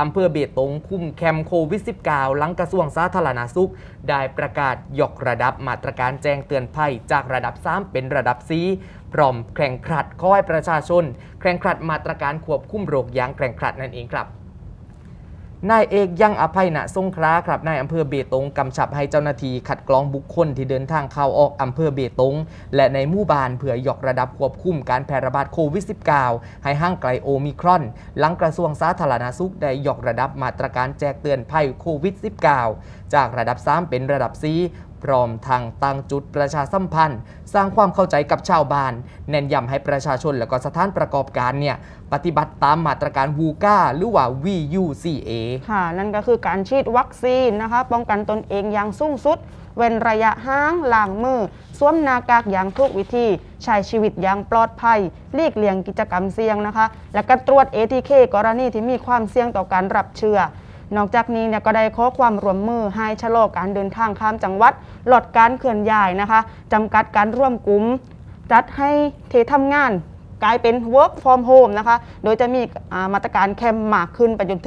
อำเภอเบตงคุมแคมโควิด -19 หลังกระทรวงสาธารณสุข ได้ประกาศยกระดับมาตรการแจ้งเตือนภัยจากระดับ 3 เป็นระดับ 4 พร้อมแข่งขัดขอให้ประชาชนแข่งขัดมาตรการควบคุมโรคอย่างแข่งขัดนั่นเองครับ นายเอกยังอภัยณสงขลาครับนายอำเภอเบตงกำชับให้เจ้าหน้าที่ขัดกรองบุคคลที่เดินทางเข้าออกอำเภอเบตง และในหมู่บ้านเพื่อยกระดับควบคุมการแพร่ระบาดโควิด -19 ให้ห่างไกลโอมิครอน หลังกระทรวงสาธารณสุขได้ยกระดับมาตรการแจกเตือนภัยโควิด -19 จากระดับ 3 เป็นระดับ 4 พร้อมทางตั้งจุดประชาสัมพันธ์ สร้างความเข้าใจกับชาวบ้าน เน้นย้ำให้ประชาชนและก็สถานประกอบการเนี่ยปฏิบัติตามมาตรการวูก้าหรือว่า VUCA ค่ะ นั่นก็คือการฉีดวัคซีนนะคะ ป้องกันตนเองอย่างสูงสุด เว้นระยะห่างล้างมือสวมหน้ากากอย่างถูกวิธี ใช้ชีวิตอย่างปลอดภัยหลีกเลี่ยงกิจกรรมเสี่ยงนะคะ และก็ตรวจ ATK กรณีที่มีความเสี่ยงต่อการรับเชื้อ นอกจากนี้เนี่ยก็ได้ขอความร่วมมือให้ชะลอการเดินทางข้ามจังหวัดลดการเคลื่อนย้ายนะคะจำกัดการร่วมกลุ่มจัดให้เททำงานกลายเป็น work from home นะคะ โดยจะมีมาตรการเข้มมากขึ้นไปจนถึง